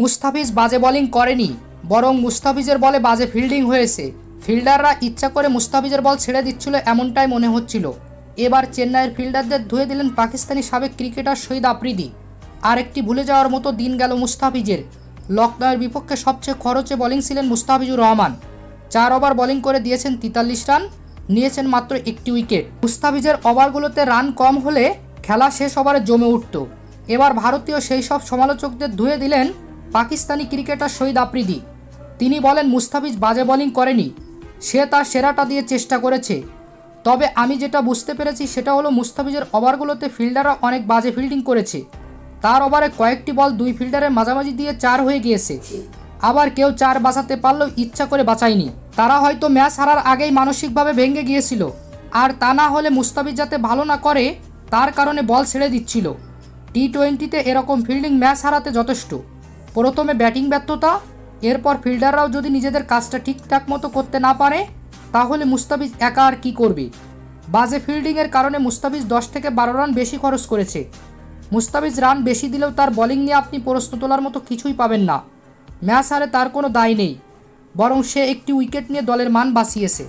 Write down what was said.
মুস্তাফিজ বাজে বোলিং করেনি, বরং মুস্তাফিজের বলে বাজে ফিল্ডিং হয়েছে। ফিল্ডাররা ইচ্ছা করে মুস্তাফিজের বল ছেড়ে দিচ্ছিল এমনটাই মনে হচ্ছিল। এবার চেন্নাইয়ের ফিল্ডারদের ধুয়ে দিলেন পাকিস্তানি সাবেক ক্রিকেটার শহীদ আফ্রিদি। আর একটি ভুলে যাওয়ার মতো দিন গেল মুস্তাফিজের। লখনৌয়ের বিপক্ষে সবচেয়ে খরচে বোলিং ছিলেন মুস্তাফিজুর রহমান। চার ওভার বোলিং করে দিয়েছেন তেতাল্লিশ রান, নিয়েছেন মাত্র একটি উইকেট। মুস্তাফিজের ওভারগুলোতে রান কম হলে খেলা শেষ ওভারে জমে উঠত। এবার ভারতীয় সেই সব সমালোচকদের ধুয়ে দিলেন পাকিস্তানি ক্রিকেটার শহীদ আফ্রিদি। তিনি বলেন, মুস্তাফিজ বাজে বোলিং করেনি। সে তার সেরাটা দিয়ে চেষ্টা করেছে। তবে আমি যেটা বুঝতে পেরেছি, সেটা হলো মুস্তাফিজের ওভারগুলোতে ফিল্ডাররা অনেক বাজে ফিল্ডিং করেছে। তার ওভারে কয়েকটি বল দুই ফিল্ডারের মাঝামাঝি দিয়ে চার হয়ে গিয়েছে। আবার কেউ চার বাঁচাতে পারলেও ইচ্ছা করে বাঁচায়নি। তারা হয়তো ম্যাচ হারার আগেই মানসিকভাবে ভেঙে গিয়েছিল। আর তা না হলে মুস্তাফিজ যাতে ভালো না করে, তার কারণে বল ছেড়ে দিচ্ছিল। টি টোয়েন্টিতে এরকম ফিল্ডিং ম্যাচ হারাতে যথেষ্ট। প্রথমে ব্যাটিং ব্যর্থতা, এরপর ফিল্ডাররাও যদি নিজেদের কাজটা ঠিকঠাক মতো করতে না পারে, তাহলে মুস্তাফিজ একা আর কী করবে? বাজে ফিল্ডিংয়ের কারণে মুস্তাফিজ দশ থেকে বারো রান বেশি খরচ করেছে। মুস্তাফিজ রান বেশি দিলেও তার বোলিং নিয়ে আপনি প্রশ্ন তোলার মতো কিছুই পাবেন না। ম্যাচ হারে তার কোনো দায় নেই, বরং সে একটি উইকেট নিয়ে দলের মান বাঁচিয়েছে।